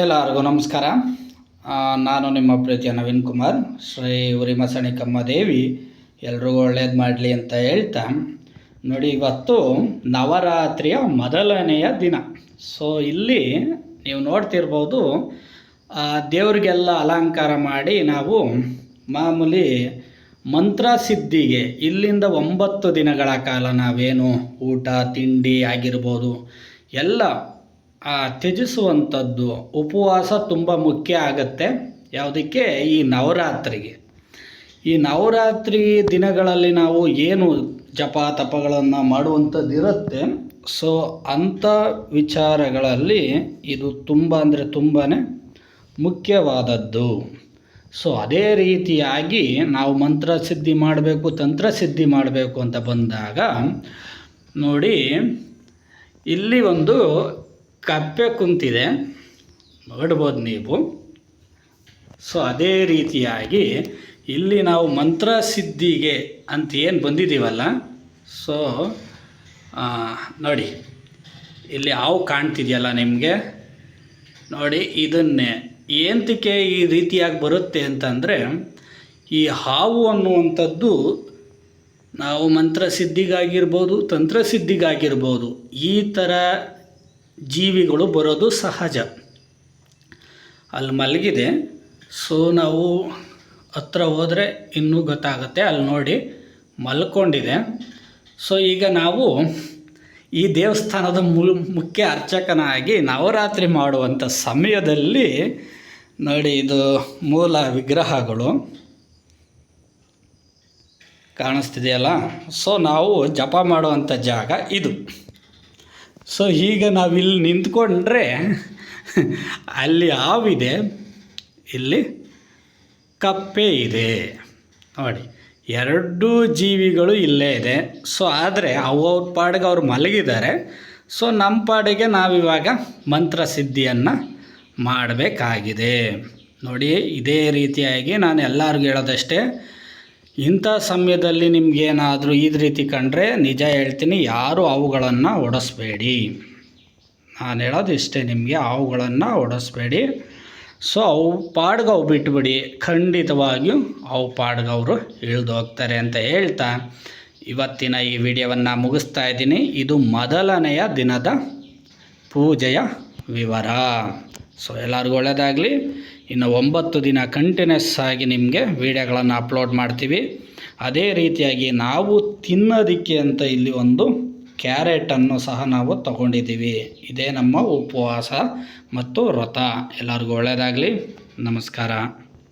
ಎಲ್ಲರಿಗೂ ನಮಸ್ಕಾರ. ನಾನು ನಿಮ್ಮ ಪ್ರೀತಿಯ ನವೀನ್ ಕುಮಾರ್. ಶ್ರೀ ಉರಿಮಸಣಿಕಮ್ಮ ದೇವಿ, ಎಲ್ರಿಗೂ ಒಳ್ಳೇದು ಮಾಡಲಿ ಅಂತ ಹೇಳ್ತಾ. ನೋಡಿ, ಇವತ್ತು ನವರಾತ್ರಿಯ ಮೊದಲನೆಯ ದಿನ. ಸೊ ಇಲ್ಲಿ ನೀವು ನೋಡ್ತಿರ್ಬೋದು ದೇವರಿಗೆಲ್ಲ ಅಲಂಕಾರ ಮಾಡಿ ನಾವು ಮಾಮೂಲಿ ಮಂತ್ರ ಸಿದ್ಧಿಗೆ ಇಲ್ಲಿಂದ ಒಂಬತ್ತು ದಿನಗಳ ಕಾಲ ನಾವೇನು ಊಟ, ತಿಂಡಿ ಆಗಿರ್ಬೋದು, ಎಲ್ಲ ತ್ಯಜಿಸುವಂಥದ್ದು ಉಪವಾಸ ತುಂಬ ಮುಖ್ಯ ಆಗತ್ತೆ. ಯಾವುದಕ್ಕೆ? ಈ ನವರಾತ್ರಿಗೆ. ಈ ನವರಾತ್ರಿ ದಿನಗಳಲ್ಲಿ ನಾವು ಏನು ಜಪ ತಪಗಳನ್ನು ಮಾಡುವಂಥದ್ದು ಇರುತ್ತೆ. ಸೊ, ಅಂಥ ವಿಚಾರಗಳಲ್ಲಿ ಇದು ತುಂಬ ಅಂದರೆ ತುಂಬಾ ಮುಖ್ಯವಾದದ್ದು. ಸೊ, ಅದೇ ರೀತಿಯಾಗಿ ನಾವು ಮಂತ್ರ ಸಿದ್ಧಿ ಮಾಡಬೇಕು, ತಂತ್ರ ಸಿದ್ಧಿ ಮಾಡಬೇಕು ಅಂತ ಬಂದಾಗ, ನೋಡಿ, ಇಲ್ಲಿ ಒಂದು ಕಪ್ಪೆ ಕುಂತಿದೆ. ನೋಡ್ಬೋದು ನೀವು. ಸೊ ಅದೇ ರೀತಿಯಾಗಿ ಇಲ್ಲಿ ನಾವು ಮಂತ್ರ ಸಿದ್ಧಿಗೆ ಅಂತ ಏನು ಬಂದಿದ್ದೀವಲ್ಲ ಸೊ ನೋಡಿ. ಇಲ್ಲಿ ಹಾವು ಕಾಣ್ತಿದೆಯಲ್ಲ ನಿಮಗೆ? ನೋಡಿ, ಇದನ್ನೇ. ಏಂತಕ್ಕೆ ಈ ರೀತಿಯಾಗಿ ಬರುತ್ತೆ ಅಂತಂದರೆ, ಈ ಹಾವು ಅನ್ನುವಂಥದ್ದು ನಾವು ಮಂತ್ರ ಸಿದ್ಧಿಗಾಗಿರ್ಬೋದು, ತಂತ್ರ ಸಿದ್ಧಿಗಾಗಿರ್ಬೋದು, ಈ ಥರ ಜೀವಿಗಳು ಬರೋದು ಸಹಜ. ಅಲ್ಲಿ ಮಲಗಿದೆ. ಸೊ ನಾವು ಹತ್ರ ಹೋದರೆ ಇನ್ನೂ ಗೊತ್ತಾಗುತ್ತೆ. ಅಲ್ಲಿ ನೋಡಿ ಮಲ್ಕೊಂಡಿದೆ. ಸೊ ಈಗ ನಾವು ಈ ದೇವಸ್ಥಾನದ ಮುಲ್, ಮುಖ್ಯ ಅರ್ಚಕನಾಗಿ ನವರಾತ್ರಿ ಮಾಡುವಂಥ ಸಮಯದಲ್ಲಿ ನೋಡಿ ಇದು ಮೂಲ ವಿಗ್ರಹಗಳು ಕಾಣಿಸ್ತಿದೆಯಲ್ಲ. ಸೊ ನಾವು ಜಪ ಮಾಡುವಂಥ ಜಾಗ ಇದು. ಸೊ ಈಗ ನಾವಿಲ್ಲಿ ನಿಂತ್ಕೊಂಡ್ರೆ ಅಲ್ಲಿ ಹಾವಿದೆ ಇಲ್ಲಿ ಕಪ್ಪೆ ಇದೆ. ನೋಡಿ, ಎರಡೂ ಜೀವಿಗಳು ಇಲ್ಲೇ ಇದೆ. ಸೊ ಆದರೆ ಅವ್ರ ಪಾಡಿಗೆ ಅವ್ರು ಮಲಗಿದ್ದಾರೆ. ಸೊ ನಮ್ಮ ಪಾಡಿಗೆ ನಾವಿವಾಗ ಮಂತ್ರ ಸಿದ್ಧಿಯನ್ನು ಮಾಡಬೇಕಾಗಿದೆ. ನೋಡಿ ಇದೇ ರೀತಿಯಾಗಿ ನಾನು ಎಲ್ಲರಿಗೂ ಹೇಳೋದಷ್ಟೇ. ಇಂಥ ಸಮಯದಲ್ಲಿ ನಿಮಗೇನಾದರೂ ಈ ರೀತಿ ಕಂಡ್ರೆ ನಿಜ ಹೇಳ್ತೀನಿ, ಯಾರು ಅವುಗಳನ್ನು ಓಡಿಸ್ಬೇಡಿ ನಾನು ಹೇಳೋದು ಇಷ್ಟೇ, ನಿಮಗೆ ಅವುಗಳನ್ನು ಓಡಿಸ್ಬೇಡಿ ಸೊ ಅವು ಪಾಡ್ಗೆ ಅವು ಬಿಟ್ಬಿಡಿ. ಖಂಡಿತವಾಗಿಯೂ ಅವು ಪಾಡ್ಗೆ ಅವರು ಇಳಿದು ಹೋಗ್ತಾರೆ ಅಂತ ಹೇಳ್ತಾ ಇವತ್ತಿನ ಈ ವಿಡಿಯೋವನ್ನು ಮುಗಿಸ್ತಾ ಇದ್ದೀನಿ. ಇದು ಮೊದಲನೆಯ ದಿನದ ಪೂಜೆಯ ವಿವರ. ಸೊ ಎಲ್ಲರಿಗೂ ಒಳ್ಳೆಯದಾಗಲಿ ಇನ್ನು ಒಂಬತ್ತು ದಿನ ಕಂಟಿನ್ಯೂಸ್ ಆಗಿ ನಿಮಗೆ ವಿಡಿಯೋಗಳನ್ನು ಅಪ್ಲೋಡ್ ಮಾಡ್ತೀವಿ. ಅದೇ ರೀತಿಯಾಗಿ ನಾವು ತಿನ್ನೋದಕ್ಕೆ ಅಂತ ಇಲ್ಲಿ ಒಂದು ಕ್ಯಾರೆಟನ್ನು ಸಹ ನಾವು ತಗೊಂಡಿದ್ದೀವಿ. ಇದೇ ನಮ್ಮ ಉಪವಾಸ ಮತ್ತು ವ್ರತ. ಎಲ್ಲರಿಗೂ ಒಳ್ಳೆಯದಾಗಲಿ ನಮಸ್ಕಾರ.